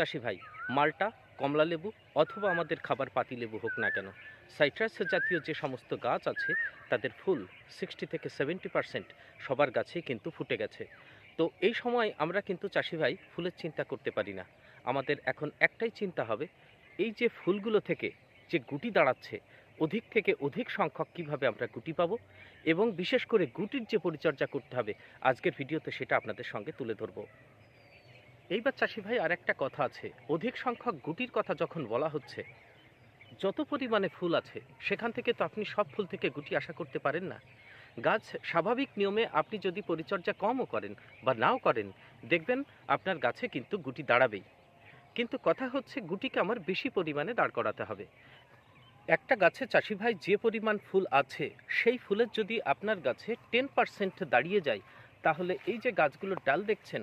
চাষি ভাই, মালটা, কমলা লেবু অথবা আমাদের খাবার পাতি লেবু হোক না কেন, সাইট্রাস জাতীয় যে সমস্ত গাছ আছে, তাদের ফুল সিক্সটি থেকে সেভেন্টি সবার গাছেই কিন্তু ফুটে গেছে। তো এই সময় আমরা কিন্তু চাষি ভাই ফুলের চিন্তা করতে পারি না। আমাদের এখন একটাই চিন্তা হবে, এই যে ফুলগুলো থেকে যে গুটি দাঁড়াচ্ছে, অধিক থেকে অধিক সংখ্যক কীভাবে আমরা গুটি পাবো এবং বিশেষ করে গুটির যে পরিচর্যা করতে হবে, আজকের ভিডিওতে সেটা আপনাদের সঙ্গে তুলে ধরবো। এইবার চাষি ভাই আর একটা কথা আছে। অধিক সংখ্যক গুটির কথা যখন বলা হচ্ছে, যত পরিমাণে ফুল আছে, সেখান থেকে তো আপনি সব ফুল থেকে গুটি আশা করতে পারেন না। গাছ স্বাভাবিক নিয়মে আপনি যদি পরিচর্যা কমও করেন বা নাও করেন, দেখবেন আপনার গাছে কিন্তু গুটি দাঁড়াবেই। কিন্তু কথা হচ্ছে গুটিকে আমার বেশি পরিমাণে দাঁড় করাতে হবে। একটা গাছে চাষি ভাই যে পরিমাণ ফুল আছে, সেই ফুলের যদি আপনার গাছে টেন পার্সেন্ট দাঁড়িয়ে যায়, তাহলে এই যে গাছগুলোর ডাল দেখছেন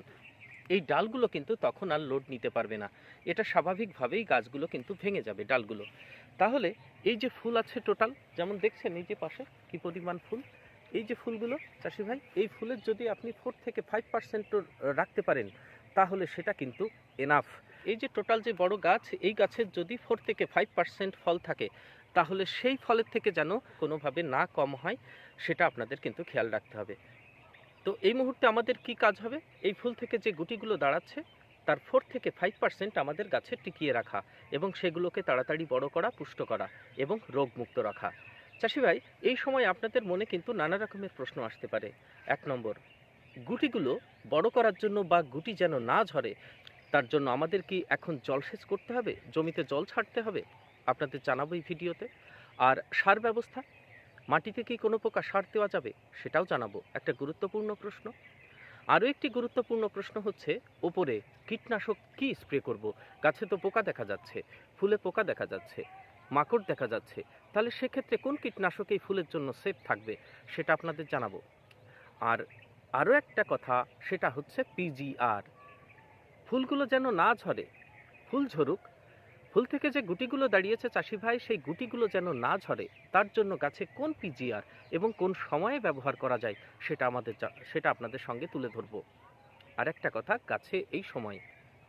এই ডালগুলো কিন্তু তখন আর লোড নিতে পারবে না। এটা স্বাভাবিকভাবেই গাছগুলো কিন্তু ভেঙে যাবে ডালগুলো। তাহলে এই যে ফুল আছে টোটাল যেমন দেখছেন এই যে পাশে, কি পরিমাণ ফুল? এই যে ফুলগুলো, চাষি ভাই, এই ফুলের যদি আপনি ফোর থেকে ফাইভ পার্সেন্ট রাখতে পারেন, তাহলে সেটা কিন্তু এনাফ এই যে টোটাল যে বড় গাছ, এই গাছের যদি ফোর থেকে ফাইভ পার্সেন্ট ফল থাকে, তাহলে সেই ফলের থেকে যেন কোনোভাবে না কম হয়, সেটা আপনাদের কিন্তু খেয়াল রাখতে হবে। তো এই মুহূর্তে আমাদের কি কাজ হবে? এই ফুল থেকে যে গুটিগুলো দাঁড়াচ্ছে, তার ফোর থেকে ফাইভ পার্সেন্ট আমাদের গাছে টিকিয়ে রাখা এবং সেগুলোকে তাড়াতাড়ি বড় করা, পুষ্ট করা এবং রোগমুক্ত রাখা। চাষি ভাই, এই সময় আপনাদের মনে কিন্তু নানা রকমের প্রশ্ন আসতে পারে। এক নম্বর, গুটিগুলো বড় করার জন্য বা গুটি যেন না ঝরে, তার জন্য আমাদের কি এখন জলসেচ করতে হবে? জমিতে জল ছাড়তে হবে? আপনাদের জানাব এই ভিডিওতে। আর সার ব্যবস্থা মাটিতে কি কোনো প্রকার সার দেওয়া যাবে সেটাও জানাব। একটা গুরুত্বপূর্ণ প্রশ্ন। আরও একটি গুরুত্বপূর্ণ প্রশ্ন হচ্ছে, ওপরে কীটনাশক কি স্প্রে করব? গাছে তো পোকা দেখা যাচ্ছে, ফুলে পোকা দেখা যাচ্ছে, মাকড় দেখা যাচ্ছে। তাহলে সেক্ষেত্রে কোন কীটনাশক এই ফুলের জন্য সেফ থাকবে সেটা আপনাদের জানাব। আর আরও একটা কথা, সেটা হচ্ছে পিজিআর ফুলগুলো যেন না ঝরে, ফুল ঝরুক ফুল থেকে যে গুটিগুলো দাঁড়িয়েছে চাষি ভাই, সেই গুটিগুলো যেন না ঝরে, তার জন্য গাছে কোন পিজিআর এবং কোন সময়ে ব্যবহার করা যায়, সেটা আমাদের সেটা আপনাদের সঙ্গে তুলে ধরবো। আর একটা কথা, গাছে এই সময়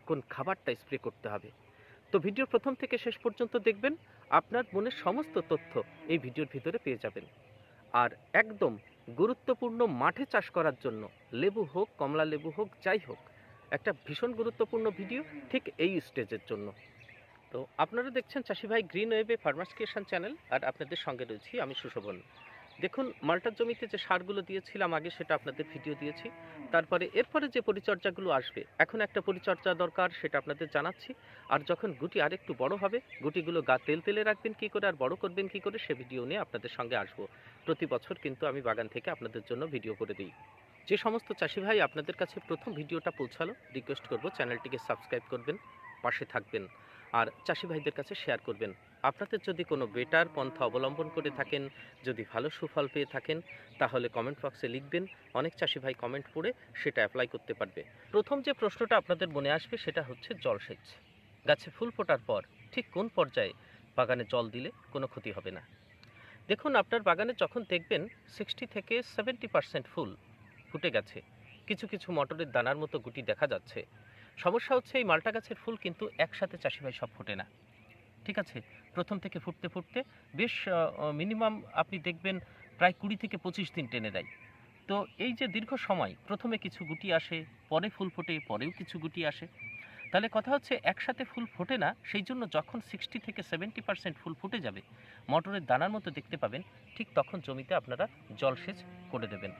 কোন খাবারটা স্প্রে করতে হবে। তো ভিডিওর প্রথম থেকে শেষ পর্যন্ত দেখবেন, আপনার মনের সমস্ত তথ্য এই ভিডিওর ভিতরে পেয়ে যাবেন। আর একদম গুরুত্বপূর্ণ মাঠে চাষ করার জন্য, লেবু হোক, কমলা লেবু হোক, যাই হোক, একটা ভীষণ গুরুত্বপূর্ণ ভিডিও ঠিক এই স্টেজের জন্য। তো আপনারা দেখছেন চাষি ভাই গ্রিন ওয়েবে ফার্মার্স চ্যানেল আর আপনাদের সঙ্গে রয়েছি আমি সুশোভন। দেখুন, মাল্টার জমিতে যে সারগুলো দিয়েছিলাম আগে সেটা আপনাদের ভিডিও দিয়েছি। তারপরে এরপরে যে পরিচর্যাগুলো আসবে, এখন একটা পরিচর্যা দরকার সেটা আপনাদের জানাচ্ছি। আর যখন গুটি আরেকটু বড় হবে, গুটিগুলো গা তেল তেলে রাখবেন কি করে আর বড় করবেন কি করে সে ভিডিও নিয়ে আপনাদের সঙ্গে আসব। প্রতি বছর কিন্তু আমি বাগান থেকে আপনাদের জন্য ভিডিও করে দিই। যে সমস্ত চাষি ভাই আপনাদের কাছে প্রথম ভিডিওটা পৌঁছালো রিকোয়েস্ট করব চ্যানেলটিকে সাবস্ক্রাইব করবেন, পাশে থাকবেন। আর চাষি ভাইদের কাছে শেয়ার করবেন। আপনাদের যদি কোনো বেটার পন্থা অবলম্বন করে থাকেন, যদি ভালো সুফল পেয়ে থাকেন, তাহলে কমেন্ট বক্সে লিখবেন, অনেক চাষি ভাই কমেন্ট পড়ে সেটা অ্যাপ্লাই করতে পারবে। প্রথম যে প্রশ্নটা আপনাদের মনে আসবে সেটা হচ্ছে জলসেচ। গাছে ফুল ফোটার পর ঠিক কোন পর্যায়ে বাগানে জল দিলে কোনো ক্ষতি হবে না? দেখুন, আপনার বাগানে যখন দেখবেন সিক্সটি থেকে সেভেন্টি পার্সেন্ট ফুল ফুটে গেছে। কিছু কিছু মটরের দানার মতো গুটি দেখা যাচ্ছে। সমস্যা হচ্ছে এই মালটা গাছের ফুল কিন্তু একসাথে চাষি ভাই সব ফোটে না। ঠিক আছে? প্রথম থেকে ফুটতে ফুটতে বেশ মিনিমাম আপনি দেখবেন প্রায় কুড়ি থেকে পঁচিশ দিন টেনে দেয়। তো এই যে দীর্ঘ সময়, প্রথমে কিছু গুটি আসে, পরে ফুল ফোটে, পরেও কিছু গুটি আসে। তাহলে কথা হচ্ছে একসাথে ফুল ফোটে না, সেই জন্য যখন সিক্সটি থেকে সেভেন্টি পার্সেন্ট ফুল ফুটে যাবে, মটরের দানার মতো দেখতে পাবেন, ঠিক তখন জমিতে আপনারা জলসেচ করে দেবেন।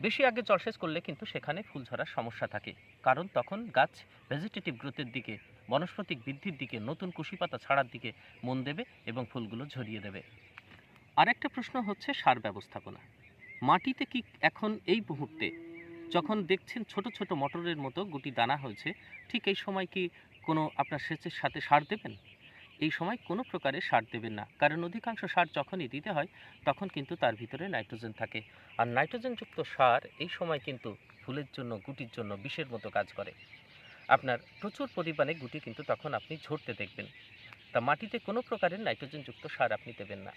বেশি আগে জলসেচ করলে কিন্তু সেখানে ফুল ঝরার সমস্যা থাকে। কারণ তখন গাছ ভেজিটেটিভ গ্রোথের দিকে, বনস্পতিক বৃদ্ধির দিকে, নতুন কুশি পাতা ছাড়ার দিকে মন দেবে এবং ফুলগুলো ঝরিয়ে দেবে। আরেকটা প্রশ্ন হচ্ছে সার ব্যবস্থাপনা। মাটিতে কি এখন এই মুহূর্তে যখন দেখছেন ছোট ছোট মটরের মতো গুটি দানা হয়েছে, ঠিক এই সময় কি কোনো আপনার সেচের সাথে সার দেবেন? এই সময় কোনো প্রকারের সার দেবেন না। কারণ অধিকাংশ সার যখনই দিতে হয়, তখন কিন্তু তার ভিতরে নাইট্রোজেন থাকে। আর নাইট্রোজেনযুক্ত সার এই সময় কিন্তু ফুলের জন্য, গুটির জন্য বিষের মতো কাজ করে। আপনার প্রচুর পরিমাণে গুটি কিন্তু তখন আপনি ঝরতে দেখবেন। তা মাটিতে কোনো প্রকারের নাইট্রোজেনযুক্ত সার আপনি দেবেন না।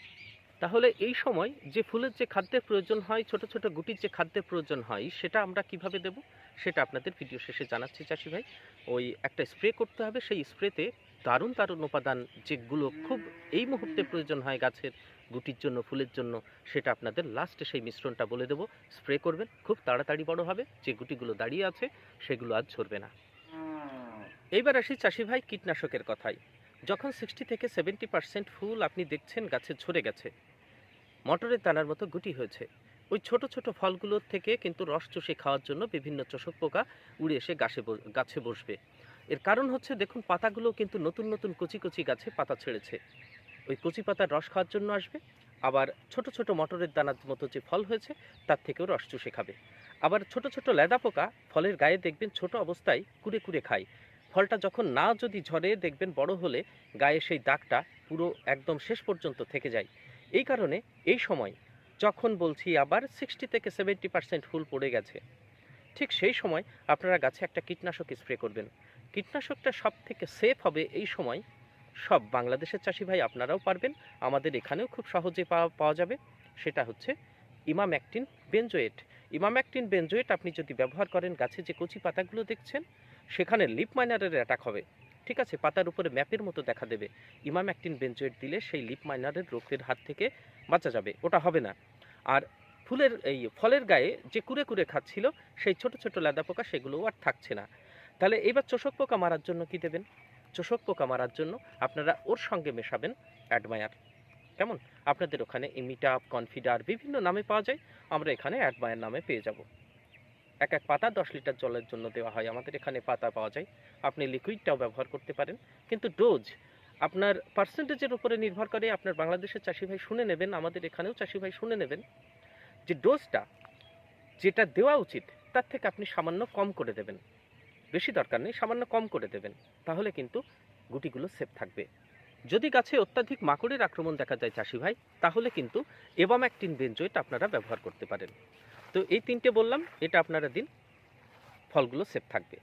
তাহলে এই সময় যে ফুলের যে খাদ্যের প্রয়োজন হয়, ছোট ছোট গুটির যে খাদ্যের প্রয়োজন হয়, সেটা আমরা কীভাবে দেব? সেটা আপনাদের ভিডিও শেষে জানাচ্ছি চাষি ভাই। ওই একটা স্প্রে করতে হবে। সেই স্প্রেতে দারুণ দারুণ উপাদান যেগুলো খুব এই মুহূর্তে প্রয়োজন হয় গাছের গুটির জন্য, ফুলের জন্য। সেটা আপনাদের লাস্টে সেই মিশ্রণটা বলে দেবো। স্প্রে করবেন, খুব তাড়াতাড়ি বড় হবে। যে গুটিগুলো দাঁড়িয়ে আছে, সেগুলো আর ঝরবে না। এইবার আসি চাষি ভাই কীটনাশকের কথায়। যখন সিক্সটি থেকে সেভেন্টি পার্সেন্ট ফুল আপনি দেখছেন গাছে ঝরে গেছে মটরের দানার মতো গুটি হয়েছে। ওই ছোট ছোট ফলগুলোর থেকে কিন্তু রস চষে খাওয়ার জন্য বিভিন্ন চোষক পোকা উড়ে এসে গাছে গাছে বসবে। এর কারণ হচ্ছে, দেখুন, পাতাগুলো কিন্তু নতুন নতুন কচি কচি গাছে পাতা ছেড়েছে। ওই কচি পাতার রস খাওয়ার জন্য আসবে। আবার ছোট ছোট মটরের দানার মতো যে ফল হয়েছে, তার থেকেও রস চুষে খাবে। আবার ছোট ছোট লেদা পোকা ফলের গায়ে দেখবেন ছোট অবস্থায় কুড়ে কুড়ে খায়। ফলটা যখন না যদি ঝরে, দেখবেন বড় হলে গায়ে সেই দাগটা পুরো একদম শেষ পর্যন্ত থেকে যায়। এই কারণে এই সময় যখন বলছি আবার সিক্সটি থেকে সেভেন্টি পার্সেন্ট ফুল পড়ে গেছে, ঠিক সেই সময় আপনারা গাছে একটা কীটনাশক স্প্রে করবেন। কীটনাশকটা সব থেকে সেফ হবে এই সময় সব বাংলাদেশের চাষি ভাই আপনারাও পারবেন। আমাদের এখানেও খুব সহজে পাওয়া পাওয়া যাবে। সেটা হচ্ছে ইমাম্যাকটিন বেঞ্জোয়েট ইমাম্যাকটিন বেঞ্জোয়েট আপনি যদি ব্যবহার করেন, গাছে যে কচি পাতাগুলো দেখছেন, সেখানে লিপ মাইনারের অ্যাটাক হবে। ঠিক আছে, পাতার উপরে ম্যাপের মতো দেখা দেবে। ইমাম্যাকটিন বেঞ্জোয়েট দিলে সেই লিপ মাইনারের রোগের হাত থেকে বাঁচা যাবে, ওটা হবে না। আর ফুলের এই ফলের গায়ে যে কুরে কুরে খাচ্ছিল, সেই ছোট ছোট লেদা পোকা সেগুলোও আর থাকছে না। তাহলে এবার চোষক পোকা মারার জন্য কি দেবেন? চোষক পোকা মারার জন্য আপনারা ওর সঙ্গে মেশাবেন অ্যাডমায়ার। কেমন? আপনাদের ওখানে ইমিটাপ কনফিডার বিভিন্ন নামে পাওয়া যায়। আমরা এখানে অ্যাডমায়ার নামে পেয়ে যাব। এক এক পাতা দশ লিটার জলের জন্য দেওয়া হয়। আমাদের এখানে পাতা পাওয়া যায়। আপনি লিকুইডটাও ব্যবহার করতে পারেন। কিন্তু ডোজ আপনার পার্সেন্টেজের উপরে নির্ভর করে। আপনার বাংলাদেশের চাষি ভাই শুনে নেবেন, আমাদের এখানেও চাষি ভাই শুনে নেবেন। যে ডোজটা যেটা দেওয়া উচিত, তার থেকে আপনি সামান্য কম করে দেবেন। বেশি দরকার নেই, সামান্য কম করে দেবেন। তাহলে কিন্তু গুটিগুলো সেফ থাকবে। যদি গাছে অত্যাধিক মাকড়ের আক্রমণ দেখা যায় চাষি ভাই, তাহলে কিন্তু এবাম এবাম্যাকটিন বেঞ্জোয়েট আপনারা ব্যবহার করতে পারেন। তো এই তিনটে বললাম, এটা আপনারা দিন, ফলগুলো সেফ থাকবে।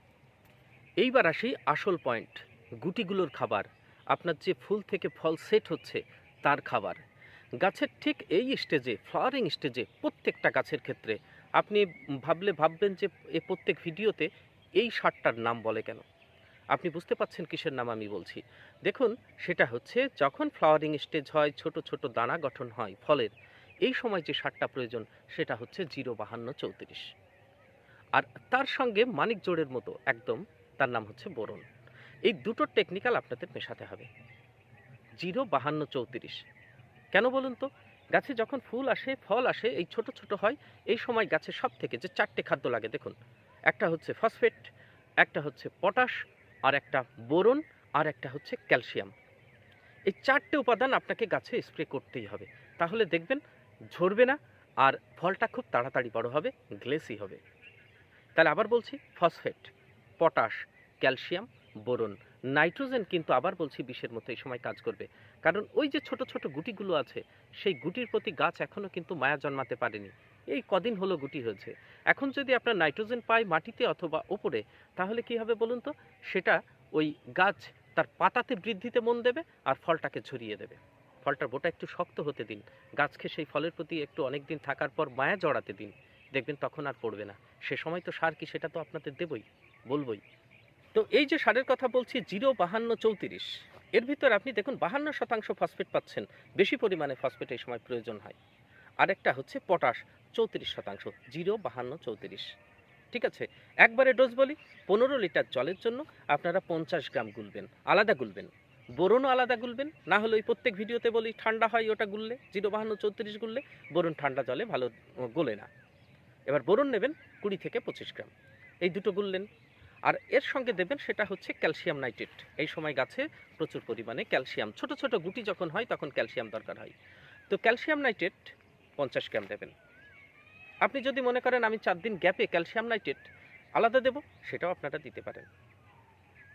এইবার আসি আসল পয়েন্ট, গুটিগুলোর খাবার। আপনার যে ফুল থেকে ফল সেট হচ্ছে, তার খাবার। গাছের ঠিক এই স্টেজে ফ্লাওয়ারিং স্টেজে প্রত্যেকটা গাছের ক্ষেত্রে, আপনি ভাবলে ভাববেন যে এ প্রত্যেক ভিডিওতে এই সারটার নাম বলে কেন? আপনি বুঝতে পাচ্ছেন কিসের নাম আমি বলছি। দেখুন, সেটা হচ্ছে যখন ফ্লাওয়ারিং স্টেজ হয়, ছোট ছোট দানা গঠন হয় ফলের, এই সময় যে সারটা প্রয়োজন, সেটা হচ্ছে জিরো বাহান্ন চৌত্রিশ। আর তার সঙ্গে মানিক জোড়ের মতো একদম, তার নাম হচ্ছে বোরন এই দুটো টেকনিক্যাল আপনাদের মেশাতে হবে। জিরো বাহান্ন চৌত্রিশ। কেন বলুন তো? গাছে যখন ফুল আসে, ফল আসে, এই ছোট ছোট হয়, এই সময় গাছে সব থেকে যে চারটে খাদ্য লাগে, দেখুন। একটা হচ্ছে ফসফেট, একটা হচ্ছে পটাশ, আর একটা বোরন, আর একটা হচ্ছে ক্যালসিয়াম। এই চারটে উপাদান আপনাকে গাছে স্প্রে করতেই হবে। তাহলে দেখবেন ঝরবে না, আর ফলটা খুব তাড়াতাড়ি বড় হবে, গ্লেসি হবে। তাহলে আবার বলছি phosphate, potash, calcium, boron, nitrogen কিন্তু আবার বলছি বিষের মতো এই সময় কাজ করবে। কারণ ওই যে ছোট ছোট গুটিগুলো আছে, সেই গুটির প্রতি গাছ এখনও কিন্তু মায়া জন্মাতে পারেনি। এই কদিন হলো গুটি হয়েছে। এখন যদি আপনার নাইট্রোজেন পায় মাটিতে অথবা ওপরে তাহলে কি হবে বলুন তো? সেটা ওই গাছ তার পাতাতে বৃদ্ধিতে মন দেবে আর ফলটাকে ঝরিয়ে দেবে। ফলটার বোটা একটু শক্ত হতে দিন। গাছকে সেই ফলের প্রতি একটু অনেক দিন থাকার পর মায়া জড়াতে দিন। দেখবেন তখন আর পড়বে না। সে সময় তো সার কি সেটা তো আপনাদের দেবই, বলবই। তো এই যে সারের কথা বলছি, জিরো বাহান্ন চৌত্রিশ। এর ভিতর আপনি দেখুন, বাহান্ন শতাংশ ফসফেট পাচ্ছেন। বেশি পরিমাণে ফসফেট এই সময় প্রয়োজন হয়। আরেকটা হচ্ছে পটাশ, চৌত্রিশ শতাংশ, জিরো বাহান্ন চৌত্রিশ। ঠিক আছে, একবারে ডোজ বলি, পনেরো লিটার জলের জন্য আপনারা পঞ্চাশ গ্রাম গুলবেন, আলাদা গুলবেন। বোরনও আলাদা গুলবেন, না হলে ওই প্রত্যেক ভিডিওতে বলি, ঠান্ডা হয় ওটা গুললে, জিরো বাহান্ন চৌত্রিশ গুললে বোরন ঠান্ডা জলে ভালো গোলে না। এবার বোরন নেবেন কুড়ি থেকে পঁচিশ গ্রাম, এই দুটো গুললেন। আর এর সঙ্গে দেবেন সেটা হচ্ছে ক্যালসিয়াম নাইট্রেট, এই সময় গাছে প্রচুর পরিমাণে ক্যালসিয়াম, ছোট ছোট গুটি যখন হয় তখন ক্যালসিয়াম দরকার হয়। তো ক্যালসিয়াম নাইট্রেট পঞ্চাশ গ্রাম দেবেন। আপনি যদি মনে করেন আমি চার দিন গ্যাপে ক্যালসিয়াম নাইট্রেট আলাদা দেব, সেটাও আপনারা দিতে পারেন।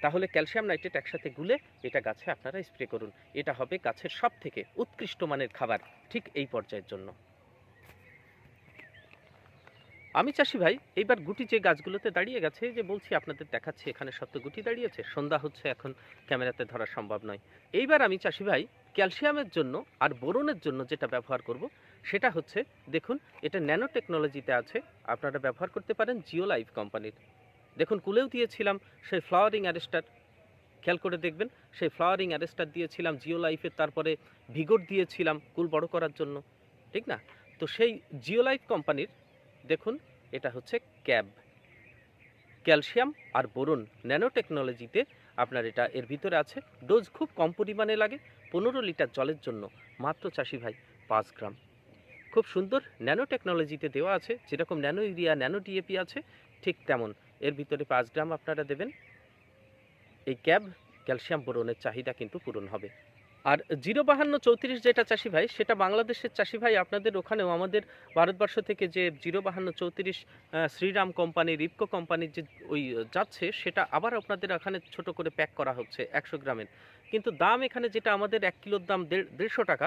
তাহলে ক্যালসিয়াম নাইট্রেট একসাথে গুলে এটা গাছে আপনারা স্প্রে করুন। এটা হবে গাছের সব থেকে উৎকৃষ্ট মানের খাবার ঠিক এই পর্যায়ের জন্য। আমি চাষি ভাই, এইবার গুটি যে গাছগুলোতে দাঁড়িয়ে গেছে যে বলছি, আপনাদের দেখাচ্ছি, এখানে সব তো গুটি দাঁড়িয়েছে। সন্ধ্যা হচ্ছে এখন, ক্যামেরাতে ধরা সম্ভব নয়। এইবার আমি চাষি ভাই ক্যালসিয়ামের জন্য আর বোরনের জন্য যেটা ব্যবহার করব সেটা হচ্ছে, দেখুন, এটা ন্যানো টেকনোলজিতে আছে, আপনারা ব্যবহার করতে পারেন জিও লাইফ কোম্পানির দেখুন, কুলেও দিয়েছিলাম সেই ফ্লাওয়ারিং অ্যারেস্টার খেয়াল করে দেখবেন, সেই ফ্লাওয়ারিং অ্যারেস্টার দিয়েছিলাম জিও লাইফের তারপরে ভিগর দিয়েছিলাম কুল বড় করার জন্য, ঠিক না? তো সেই জিও লাইফ কোম্পানির দেখুন, এটা হচ্ছে ক্যাব। ক্যালসিয়াম আর বোরন ন্যানো টেকনোলজিতে আপনার এটা এর ভিতরে আছে ডোজ খুব কম পরিমাণে লাগে, পনেরো লিটার জলের জন্য, মাত্র চাষি ভাই, পাঁচ গ্রাম। খুব সুন্দর ন্যানো টেকনোলজিতে দেওয়া আছে। যেরকম ন্যানো ইউরিয়া ন্যানো ডিএপি আছে, ঠিক তেমন। এর ভিতরে পাঁচ গ্রাম আপনারা দেবেন। এই ক্যাব ক্যালসিয়াম বোরনের চাহিদা কিন্তু পূরণ হবে। আর জিরো বাহান্ন চৌত্রিশ যেটা চাষি ভাই, সেটা বাংলাদেশের চাষি ভাই, আপনাদের ওখানেও আমাদের ভারতবর্ষ থেকে যে জিরো বাহান্ন চৌত্রিশ শ্রীরাম কোম্পানি, রিপকো কোম্পানির যে ওই যাচ্ছে, সেটা আবার আপনাদের এখানে ছোট করে প্যাক করা হচ্ছে একশো গ্রামের। কিন্তু দাম এখানে যেটা আমাদের এক কিলোর দাম দেড়, দেড়শো টাকা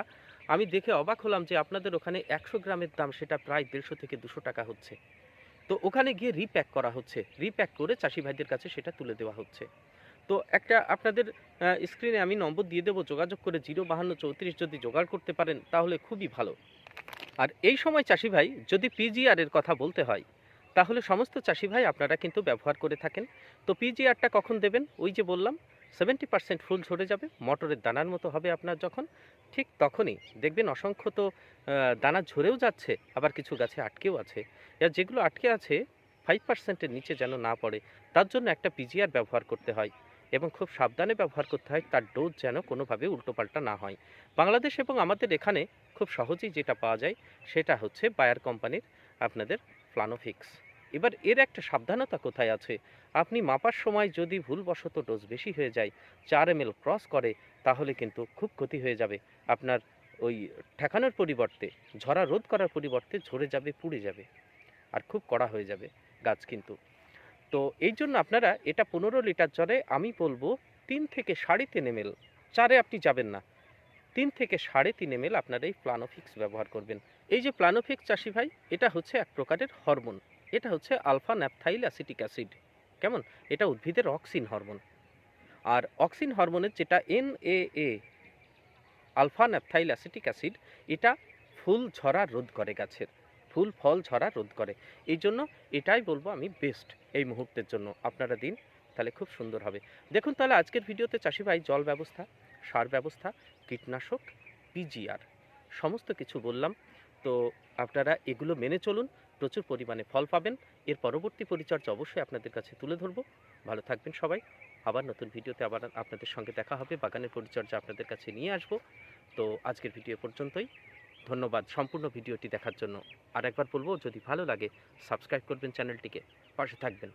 আমি দেখে অবাক হলাম যে আপনাদের ওখানে একশো গ্রামের দাম সেটা প্রায় দেড়শো থেকে দুশো টাকা হচ্ছে। তো ওখানে গিয়ে রিপ্যাক করা হচ্ছে। রিপ্যাক করে চাষি ভাইদের কাছে সেটা তুলে দেওয়া হচ্ছে। তো একটা আপনাদের স্ক্রিনে আমি নম্বর দিয়ে দেবো, যোগাযোগ করে জিরো বাহান্ন চৌত্রিশ যদি জোগাড় করতে পারেন, তাহলে খুবই ভালো। আর এই সময় চাষি ভাই, যদি পিজিআরের কথা বলতে হয়, তাহলে সমস্ত চাষি ভাই আপনারা কিন্তু ব্যবহার করে থাকেন। তো পিজিআরটা কখন দেবেন? ওই যে বললাম সেভেন্টি পার্সেন্ট ফুল ঝরে যাবে, মটরের দানার মতো হবে আপনার যখন, ঠিক তখনই। দেখবেন অসংখ্য তো দানা ঝরেও যাচ্ছে, আবার কিছু গাছে আটকেও আছে। আর যেগুলো আটকে আছে ফাইভ পার্সেন্টের নিচে যেন না পড়ে, তার জন্য একটা পিজিআর ব্যবহার করতে হয় এবং খুব সাবধানে ব্যবহার করতে হয়, তার ডোজ যেন কোনোভাবে উল্টোপাল্টা না হয়। বাংলাদেশ এবং আমাদের এখানে খুব সহজেই যেটা পাওয়া যায়, সেটা হচ্ছে বায়ার কোম্পানির আপনাদের প্লানোফিক্স এবার এর একটা সাবধানতা কোথায় আছে? আপনি মাপার সময় যদি ভুলবশত ডোজ বেশি হয়ে যায়, চার এম ক্রস করে, তাহলে কিন্তু খুব ক্ষতি হয়ে যাবে। আপনার ওই ঠেকানোর পরিবর্তে, ঝরা রোধ করার পরিবর্তে ঝরে যাবে, পুড়ে যাবে আর খুব কড়া হয়ে যাবে গাছ কিন্তু। তো এই জন্য আপনারা এটা পনেরো লিটার জলে, আমি বলব তিন থেকে সাড়ে তিন এম চারে আপনি যাবেন না। তিন থেকে সাড়ে তিন এম এল আপনারা এই প্লানোফিক্স ব্যবহার করবেন। এই যে প্লানোফিক্স চাষি ভাই, এটা হচ্ছে এক প্রকারের হরমোন। এটা হচ্ছে আলফা ন্যাপথাইল অ্যাসিটিক অ্যাসিড। কেমন? এটা উদ্ভিদের অক্সিন হরমোন। আর অক্সিন হরমোনের যেটা N A A, alpha naphthyl acetic acid, এটা ফুল ঝরা রোধ করে গাছের। ফুল, ফল ঝরা রোধ করে। এই জন্য এটাই বলব আমি বেস্ট এই মুহূর্তের জন্য। আপনারা দিন, তাহলে খুব সুন্দর হবে। দেখুন তাহলে আজকের ভিডিওতে চাষি ভাই জল ব্যবস্থা, সার ব্যবস্থা, কীটনাশক পিজিআর সমস্ত কিছু বললাম। তো আপনারা এগুলো মেনে চলুন। প্রচুর পরিমাণে ফল পাবেন। এর পরবর্তী পরিচর্যা অবশ্যই আপনাদের কাছে তুলে ধরবো। ভালো থাকবেন সবাই। আবার নতুন ভিডিওতে আবার আপনাদের সঙ্গে দেখা হবে। বাগানের পরিচর্যা আপনাদের কাছে নিয়ে আসব। তো আজকের ভিডিও পর্যন্তই। ধন্যবাদ সম্পূর্ণ ভিডিওটি দেখার জন্য। আর একবার বলব, যদি ভালো লাগে, সাবস্ক্রাইব করবেন চ্যানেলটিকে। পাশে থাকবেন।